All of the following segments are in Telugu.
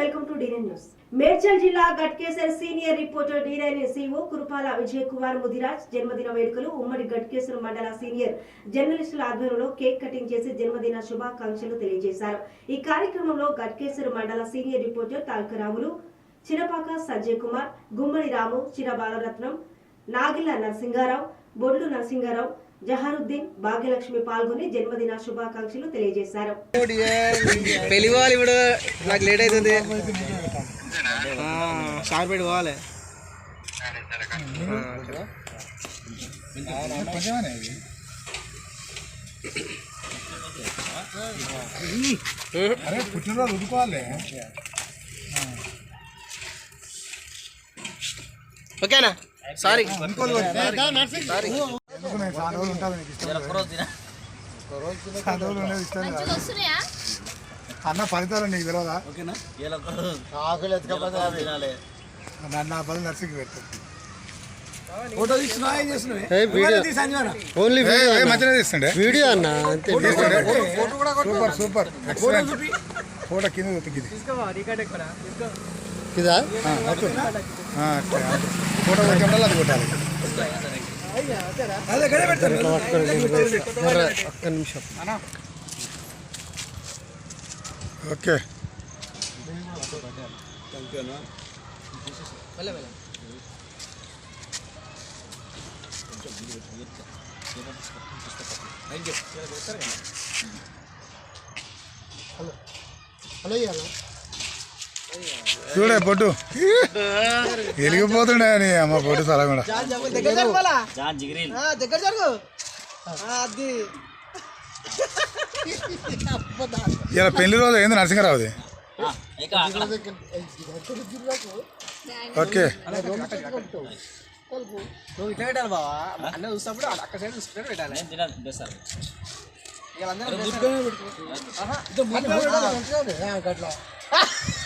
Welcome to ANN news. Medchal జిల్లా గట్కేసర్ సీనియర్ రిపోర్టర్ డీరైన్ సిఓ కురుపాల విజయ్ కుమార్ ముదిరాజ్ జన్మదిన వేడుకలు ఉమ్మడి గట్కేసర్ మండల సీనియర్ జర్నలిస్టుల ఆధ్వర్యంలో కేక్ కటింగ్ చేసి జన్మదిన శుభాకాంక్షలు తెలియజేశారు. ఈ కార్యక్రమంలో గట్కేసర్ మండల సీనియర్ రిపోర్టర్ తాల్కరాములు చిరపాక సంజయ్ కుమార్ గుమ్మడి రాము చిర బాలరత్నం నాగిల నరసింగారావు బొడ్లు నరసింగారావు జహారుద్దీన్ భాగ్యలక్ష్మి పాల్గొని జన్మదిన శుభాకాంక్షలు తెలియజేశారు. పెళ్ళి పోవాలి ఇప్పుడు నాకు లేట్ అవుతుంది. షార్ట్ పెట్టి పోవాలి. అరే పుట్టినరోజు రుదుకోవాలి ఓకేనా? సారీ ఎందుకు నేను చాలా రోజులు ఉంటాను నీకు ఇష్టం లేదు. చాలా రోజులు ఉండేది ఇష్టం కాదు. వస్తున్నాయా? అన్న ఫలితాలు నీకు తెలియదా నన్ను నా బదులు నర్సింగ్ పెడతాను ఓన్లీ మంచిగా తీస్తుండే. వీడియో అన్న? అంతే సూపర్ ఫోటో కింద ఉతికింది ఇదా? ఫోటో కెమెరాలో అది కొట్టాలి. ఒక్క నిమిషం ఓకే హలో ఇయ్యాలా? చూడే పొట్టు. వెలిగిపోతుండే నీ అమ్మ పొట్టు చాలా కూడా దగ్గర జరగాలా? ఆ, దగ్గర జరుగు. ఆ, అది. ఇలా పెళ్ళి రోజు ఏంది నరసింహరావుది? ఓకే. నువ్వు ఇట్లా పెట్టాలి బావా. అన్న చూసినప్పుడు అక్కడ సైడ్ చూసుకుంటే పెట్టాలి.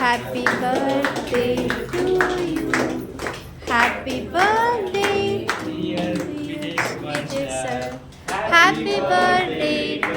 Happy birthday to you. Happy birthday, dear Vijay sir. Happy birthday.